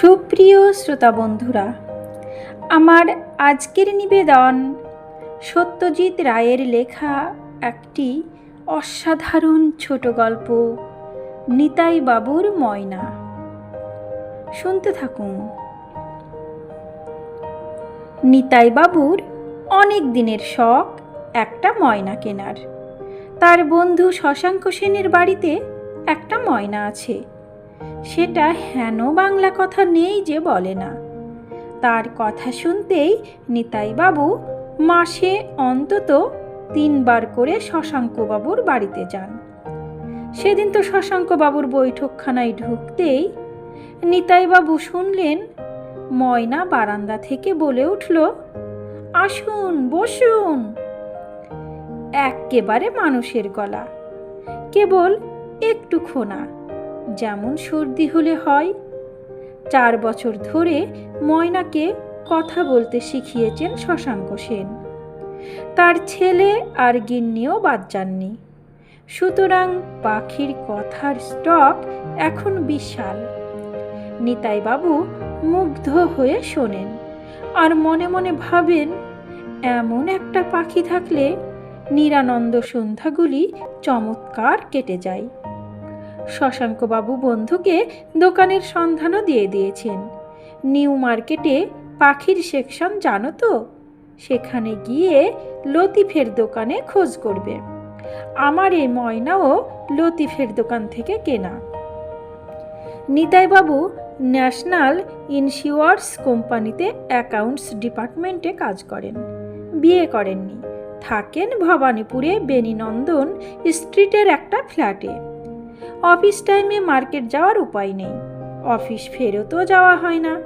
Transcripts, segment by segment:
সুপ্রিয় শ্রোতা বন্ধুরা, আমার আজকের নিবেদন সত্যজিৎ রায়ের লেখা একটি অসাধারণ ছোট গল্প নিতাই বাবুর ময়না। শুনতে থাকুন। নিতাই বাবুর অনেক দিনের শখ একটা ময়না কেনার। তার বন্ধু শশাঙ্ক সেনের বাড়িতে একটা ময়না আছে। সেটা হেন বাংলা কথা নেই যে বলে না। তার কথা শুনতেই নিতাইবাবু মাসে অন্তত তিনবার করে শশাঙ্কবাবুর বাড়িতে যান। সেদিন তো শশাঙ্কবাবুর বৈঠকখানায় ঢুকতেই নিতাইবাবু শুনলেন, ময়না বারান্দা থেকে বলে উঠল, আসুন, বসুন। এক্কেবারে মানুষের গলা, কেবল একটু খোনা যেমন সর্দি হলে হয়। চার বছর ধরে ময়নাকে কথা বলতে শিখিয়েছেন শশাঙ্ক সেন। তার ছেলে আর গিন্নিও বাদ যাননি। সুতরাং পাখির কথার স্টক এখন বিশাল। নিতাইবাবু মুগ্ধ হয়ে শোনেন আর মনে মনে ভাবেন, এমন একটা পাখি থাকলে নিরানন্দ সন্ধ্যাগুলি চমৎকার কেটে যায়। শশাঙ্কবাবু বন্ধুকে দোকানের সন্ধানও দিয়ে দিয়েছেন। নিউ মার্কেটে পাখির সেকশন জানো তো? সেখানে গিয়ে লতিফের দোকানে খোঁজ করবে। আমার এই ময়নাও লতিফের দোকান থেকে কেনা। নিতাইবাবু ন্যাশনাল ইন্স্যুয়ার্স কোম্পানিতে অ্যাকাউন্টস ডিপার্টমেন্টে কাজ করেন। বিয়ে করেননি। থাকেন ভবানীপুরে বেনিনন্দন স্ট্রিটের একটা ফ্ল্যাটে। অফিস টাইমে মার্কেট যাওয়ার উপায় নেই। অফিস ফেরতও যাওয়া হয় না,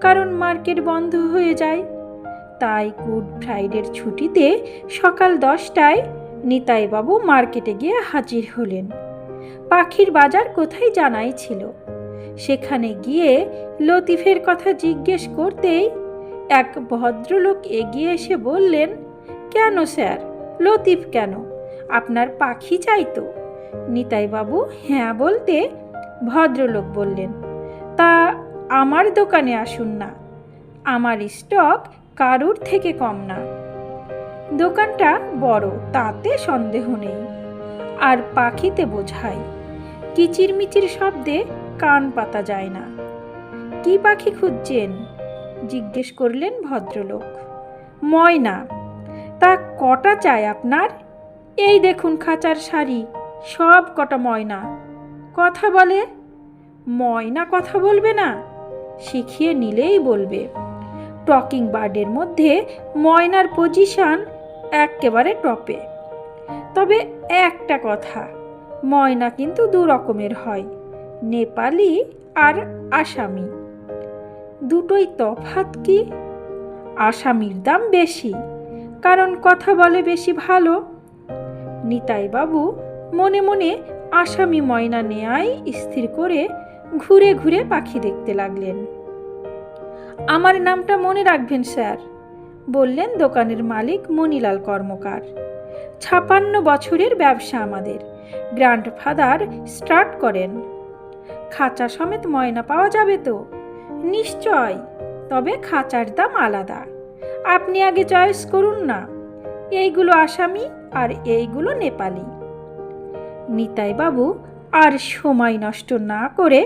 কারণ মার্কেট বন্ধ হয়ে যায়। তাই গুড ফ্রাইডের ছুটিতে সকাল দশটায় নিতাইবাবু মার্কেটে গিয়ে হাজির হলেন। পাখির বাজার কোথায় জানাই ছিল। সেখানে গিয়ে লতিফের কথা জিজ্ঞেস করতেই এক ভদ্রলোক এগিয়ে এসে বললেন, কেন স্যার? লতিফ কেন? আপনার পাখি চাই তো। নিতাইবাবু হ্যাঁ বলতে? ভদ্রলোক বললেন, তা আমার দোকানে আসুন না। আমার স্টক কারুর থেকে কম না। দোকানটা বড়, তাতে সন্দেহ নেই। আর পাখিতে বোঝায় কিচিরমিচির শব্দে কান পাতা যায় না। কি পাখি খুঁজছেন? জিজ্ঞেস করলেন ভদ্রলোক, ময়না। তা কটা চাই আপনার? এই দেখুন খাঁচার শাড়ি সব কটা ময়না। কথা বলে। ময়না কথা বলবে না, শিখিয়ে নিলেই বলবে। টকিং বার্ডের মধ্যে ময়নার পজিশন একেবারে টপে। তবে একটা কথা, ময়না কিন্তু দু রকমের হয়, নেপালি আর আসামি। দুটোই তফাত কি? আসামির দাম বেশি, কারণ কথা বলে বেশি ভালো। নিতাইবাবু মনে মনে আসামি ময়না নেয়াই স্থির করে ঘুরে ঘুরে পাখি দেখতে লাগলেন। আমার নামটা মনে রাখবেন, স্যার, বললেন দোকানের মালিক মনিলাল কর্মকার। ছাপান্ন বছরের ব্যবসা আমাদের গ্র্যান্ডফাদার স্টার্ট করেন। খাঁচা সমেত ময়না পাওয়া যাবে তো? নিশ্চয়, তবে খাঁচার দাম আলাদা। আপনি আগে চয়েস করুন না। এইগুলো আসামি আর এইগুলো নেপালি। নিতাইবাবু আর সময় নষ্ট না করে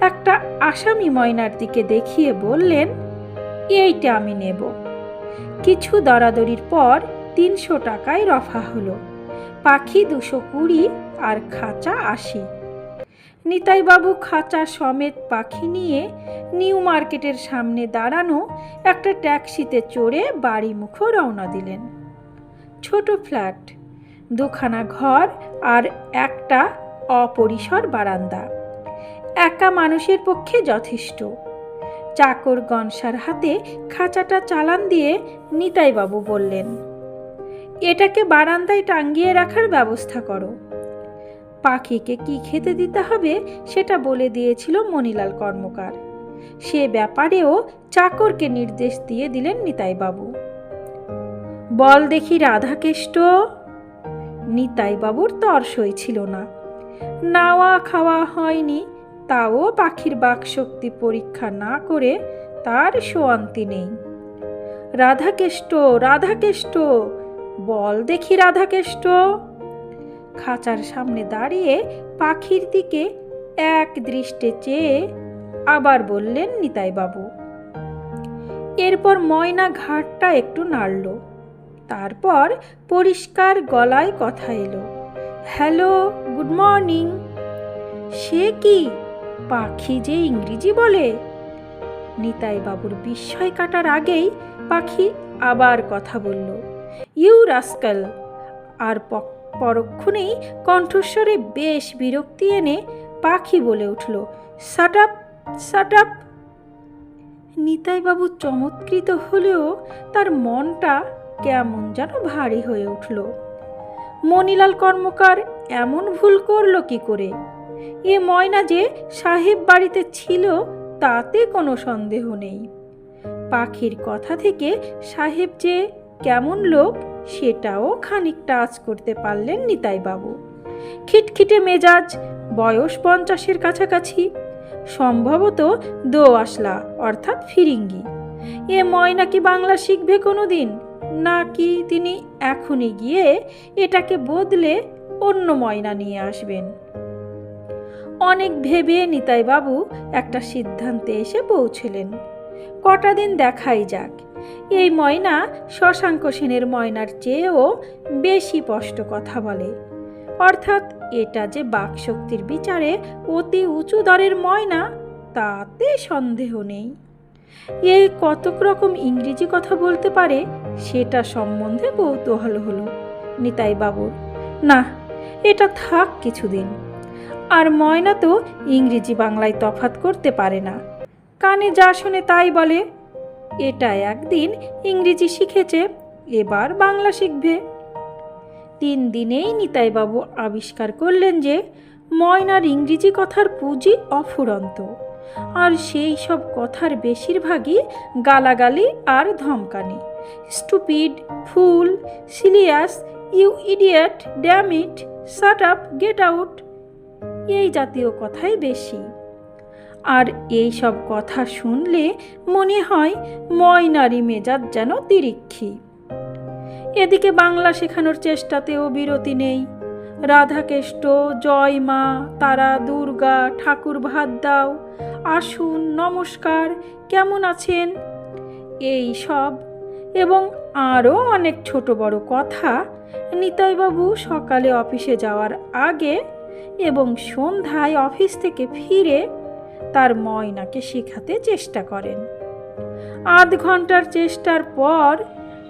একটা আসামি ময়নার দিকে দেখিয়ে বললেন, এইটা আমি নেব। কিছু দরাদরির পর তিনশো টাকায় রফা হলো, পাখি দুশো কুড়ি আর খাঁচা আশি। নিতাইবাবু খাঁচা সমেত পাখি নিয়ে নিউ মার্কেটের সামনে দাঁড়ানো একটা ট্যাক্সিতে চড়ে বাড়ি মুখো রওনা দিলেন। ছোট ফ্ল্যাট দুখানা ঘর আর একটা অপরিসর বারান্দা। একা মানুষের পক্ষে যথেষ্ট। চাকর গনসার হাতে খাঁচাটা চালান দিয়ে নিতাইবাবু বললেন, এটাকে বারান্দায় টাঙ্গিয়ে রাখার ব্যবস্থা করো। পাখিকে কি খেতে দিতে হবে সেটা বলে দিয়েছিল মনিলাল কর্মকার। সে ব্যাপারেও চাকরকে নির্দেশ দিয়ে দিলেন নিতাইবাবু। বল দেখি রাধাকেষ্ট। নিতাইবাবুর তর সই ছিল না। নাওয়া খাওয়া হয়নি, তাও পাখির বাকশক্তি পরীক্ষা না করে তার শোয়ান্তি নেই। রাধাকেষ্ট রাধাকেষ্ট, বল দেখি রাধাকেষ্ট। খাঁচার সামনে দাঁড়িয়ে পাখির দিকে এক দৃষ্টে চেয়ে আবার বললেন নিতাইবাবু, এরপর ময়না ঘাটটা একটু নাড়ল। তারপর পরিষ্কার গলায় কথা এলো। Hello, good morning. সে কি? পাখি যে ইংরেজি বলে? নিতাই বাবুর বিস্ময় কাটার আগেই পাখি আবার কথা বলল, ইউ রাস্কাল। আর পরক্ষণেই কণ্ঠস্বরে বেশ বিরক্তি এনে পাখি বলে উঠল সাট আপ সাট আপ নিতাইবাবু চমৎকৃত হলেও তার মনটা কেমন যেন ভারী হয়ে উঠল। মণিলাল কর্মকার এমন ভুল করল কি করে? এ ময়না যে সাহেব বাড়িতে ছিল, তাতে কোনো সন্দেহ নেই। পাখির কথা থেকে সাহেব যে কেমন লোক, সেটাও খানিকটা আজ করতে পারলেন নিতাইবাবু। খিটখিটে মেজাজ, বয়স পঞ্চাশের কাছাকাছি। সম্ভবত দো আসলা, অর্থাৎ ফিরিঙ্গি। এ ময়না কি বাংলা শিখবে কোনো দিন নাকি তিনি এখনই গিয়ে এটাকে বদলে অন্য ময়না নিয়ে আসবেন? অনেক ভেবে নিতাইবাবু একটা সিদ্ধান্তে এসে পৌঁছলেন। কটা দিন দেখাই যাক। এই ময়না শশাঙ্ক সেনের ময়নার চেয়েও বেশি স্পষ্ট কথা বলে। অর্থাৎ এটা যে বাকশক্তির বিচারে অতি উঁচু দরের ময়না, তাতে সন্দেহ নেই। এই কতক রকম ইংরেজি কথা বলতে পারে, সেটা সম্বন্ধে কৌতূহল হলো নিতাই বাবুর। না, এটা থাক কিছুদিন। আর ময়না তো ইংরেজি বাংলায় তফাত করতে পারে না। কানে যা শোনে তাই বলে, এটা একদিন ইংরেজি শিখেছে, এবার বাংলা শিখবে। তিন দিনেই নিতাইবাবু আবিষ্কার করলেন যে, ময়নার ইংরেজি কথার পুঁজি অফুরন্ত। আর সেই সব কথার বেশিরভাগই গালাগালি আর ধমকানি। Stupid, fool, silly ass, you idiot damn it shut up, get out, এই জাতীয় কথাই বেশি। আর এই সব কথা শুনলে মনে হয় ময়নারি মেজাজ যেন তিরিক্ষি। এদিকে বাংলা শেখানোর চেষ্টাতেও বিরতি নেই। রাধাকেষ্ট, জয় মা, তারা, দুর্গা, ঠাকুর ভাত দাও। আসুন, নমস্কার, কেমন আছেন? এই সব। এবং আরও অনেক ছোট বড় কথা, নিতাইবাবু সকালে অফিসে যাওয়ার আগে এবং সন্ধ্যায় অফিস থেকে ফিরে তার ময়নাকে শেখাতে চেষ্টা করেন। আধ ঘণ্টার চেষ্টার পর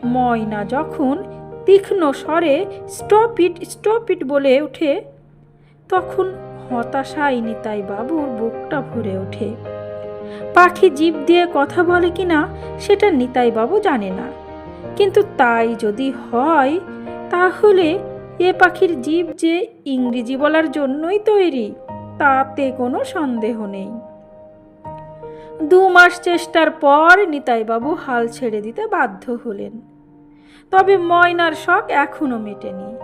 ময়না যখন তীক্ষ্ণ স্বরে, স্টপ ইট স্টপ ইট বলে ওঠে। তখন হতাশায় নিতাই বাবুর বুকটা ভরে ওঠে। পাখি জীব দিয়ে কথা বলে কিনা সেটা নিতাই বাবু জানে না। কিন্তু তাই যদি হয়, তাহলে এ পাখির জীব যে ইংরেজি বলার জন্যই তৈরি, তাতে কোনো সন্দেহ নেই। দু মাস চেষ্টার পর নিতাইবাবু হাল ছেড়ে দিতে বাধ্য হলেন। তবে ময়নার শখ এখনও মেটেনি।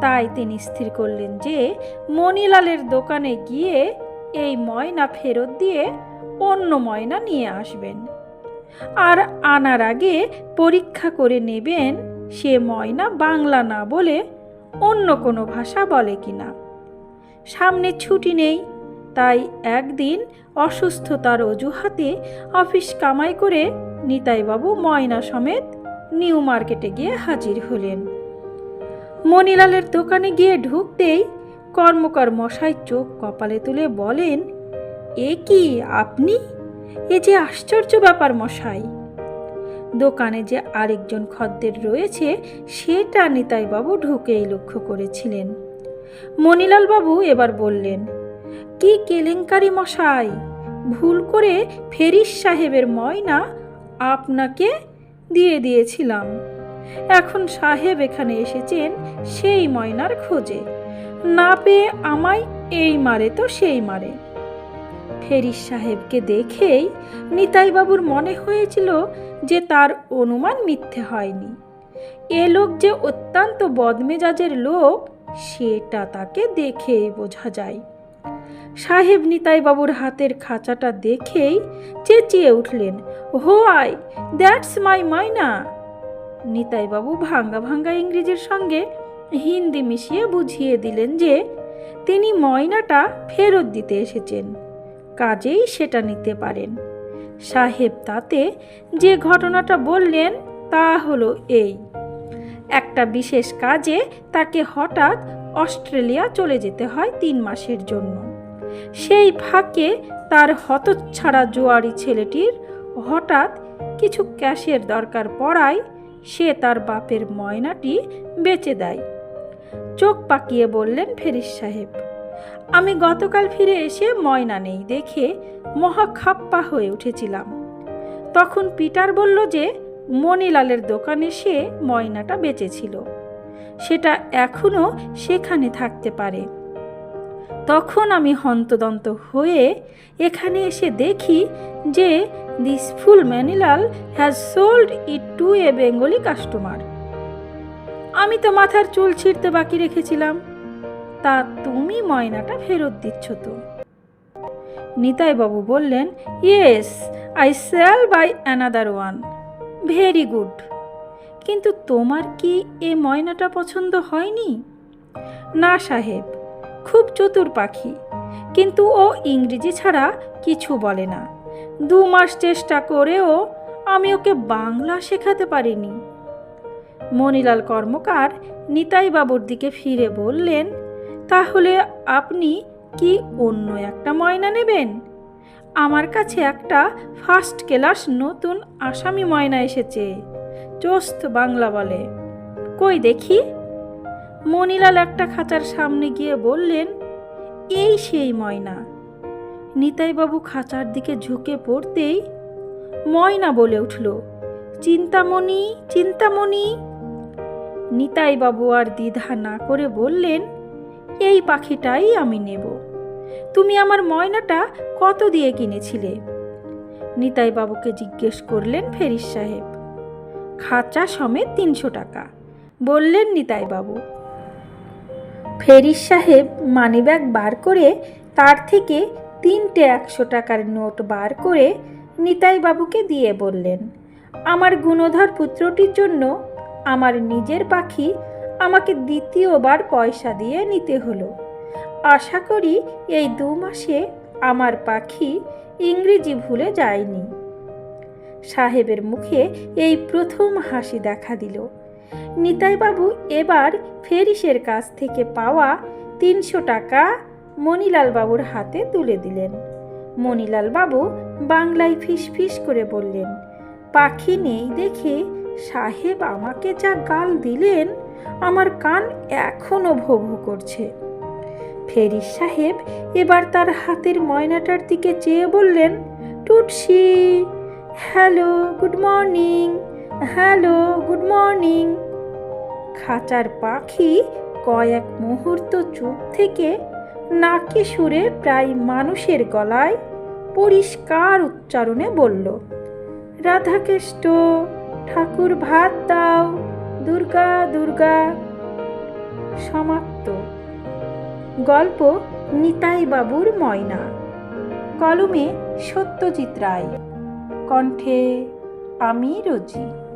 তাই তিনি স্থির করলেন যে, মণিলালের দোকানে গিয়ে এই ময়না ফেরত দিয়ে অন্য ময়না নিয়ে আসবেন। আর আনার আগে পরীক্ষা করে নেবেন সে ময়না বাংলা না বলে অন্য কোনো ভাষা বলে কি না সামনে ছুটি নেই, তাই একদিন অসুস্থতার অজুহাতে অফিস কামাই করে নিতাইবাবু ময়না সমেত নিউ মার্কেটে গিয়ে হাজির হলেন। মণিলালের দোকানে গিয়ে ঢুকতেই কর্মকার মশাই চোখ কপালে তুলে বলেন, এ কি, আপনি? এ যে আশ্চর্য ব্যাপার মশাই। দোকানে যে আরেকজন খদ্দের রয়েছে, সেটা নিতাইবাবু ঢুকেই লক্ষ্য করেছিলেন। মণিলাল বাবু এবার বললেন, কি কেলেঙ্কারি মশাই? ভুল করে ফেরিস সাহেবের ময়না আপনাকে দিয়ে দিয়েছিলাম। এখন সাহেব এখানে এসেছেন সেই ময়নার খোঁজে। না পেয়ে আমায় এই মারে তো সেই মারে। ফেরিস সাহেবকে দেখেই নিতাইবাবুর মনে হয়েছিল যে তার অনুমান মিথ্যে হয়নি। এ লোক যে অত্যন্ত বদমেজাজের লোক, সেটা তাকে দেখেই বোঝা যায়। সাহেব নিতাইবাবুর হাতের খাঁচাটা দেখেই চেঁচিয়ে উঠলেন, হো আই, দ্যাটস মাই মাইনা! নিতাইবাবু ভাঙ্গা ভাঙ্গা ইংরেজির সঙ্গে হিন্দি মিশিয়ে বুঝিয়ে দিলেন যে তিনি ময়নাটা ফেরত দিতে এসেছেন, কাজেই সেটা নিতে পারেন। সাহেব তাতে যে ঘটনাটা বললেন তা হলো এই, একটা বিশেষ কাজে তাকে হঠাৎ অস্ট্রেলিয়া চলে যেতে হয় তিন মাসের জন্য। সেই ফাঁকে তার হতচ্ছাড়া জোয়ারি ছেলেটির হঠাৎ কিছু ক্যাশের দরকার পড়ায় সে তার বাপের ময়নাটি বেচে দেয়। চোখ পাকিয়ে বললেন ফেরিস সাহেব, আমি গতকাল ফিরে এসে ময়না নেই দেখে মহা খাপ্পা হয়ে উঠেছিলাম। তখন পিটার বলল যে, মণিলালের দোকানে সে ময়নাটা বেচেছিল। সেটা এখনও সেখানে থাকতে পারে। তখন আমি হন্তদন্ত হয়ে এখানে এসে দেখি যে this fool Manilal has sold it to a Bengali customer আমি তো মাথার চুল ছিঁড়তে বাকি রেখেছিলাম। তা তুমি ময়নাটা ফেরত দিচ্ছ তো। নিতাইবাবু বললেন yes I sell buy another one very good কিন্তু তোমার কি এ ময়নাটা পছন্দ হয়নি? না, সাহেব। খুব চতুর পাখি। কিন্তু ও ইংরেজি ছাড়া কিছু বলে না। দু মাস চেষ্টা করেও আমি ওকে বাংলা শেখাতে পারিনি। মণিলাল কর্মকার নিতাইবাবুর দিকে ফিরে বললেন, তাহলে আপনি কি অন্য একটা ময়না নেবেন? আমার কাছে একটা ফার্স্ট ক্লাস নতুন আসামি ময়না এসেছে, চোস্ত বাংলা বলে। কই দেখি? মণিলাল একটা খাঁচার সামনে গিয়ে বললেন, এই সেই ময়না। নিতাইবাবু খাঁচার দিকে ঝুঁকে পড়তেই ময়না বলে উঠল, চিন্তামণি চিন্তামণি। নিতাইবাবু আর দ্বিধা না করে বললেন, এই পাখিটাই আমি নেব। তুমি আমার ময়নাটা কত দিয়ে কিনেছিলে? নিতাইবাবুকে জিজ্ঞেস করলেন ফেরিস সাহেব, খাঁচা সমেত তিনশো টাকা। বললেন নিতাইবাবু ফেরিস সাহেব মানিব্যাগ বার করে তার থেকে তিনটে একশো টাকার নোট বার করে নিতাইবাবুকে দিয়ে বললেন, আমার গুণধর পুত্রটির জন্য আমার নিজের পাখি আমাকে দ্বিতীয়বার পয়সা দিয়ে নিতে হলো। আশা করি এই দু মাসে আমার পাখি ইংরেজি ভুলে যায়নি। সাহেবের মুখে এই প্রথম হাসি দেখা দিল। নিতাইবাবু এবার ফেরিসের কাছ থেকে পাওয়া তিনশো টাকা মণিলাল বাবুর হাতে তুলে দিলেন। মণিলাল বাবু বাংলায় ফিস ফিস করে বললেন, পাখি নেই দেখে সাহেব আমাকে যা গাল দিলেন, আমার কান এখনও ভো করছে। ফেরিস সাহেব এবার তার হাতের ময়নাটার দিকে চেয়ে বললেন, Tootsie, hello, good morning. Hello, good morning. খাঁচার পাখি কয়েক মুহূর্ত চুপ থেকে নাকি সুরে প্রায় মানুষের গলায় পরিষ্কার উচ্চারণে বলল, রাধাকেষ্ট, ঠাকুর ভাত দাও, দুর্গা দুর্গা। সমাপ্ত। গল্প নিতাই বাবুর ময়না। কলমে সত্যজিৎ রায়। কণ্ঠে আমি রোজি।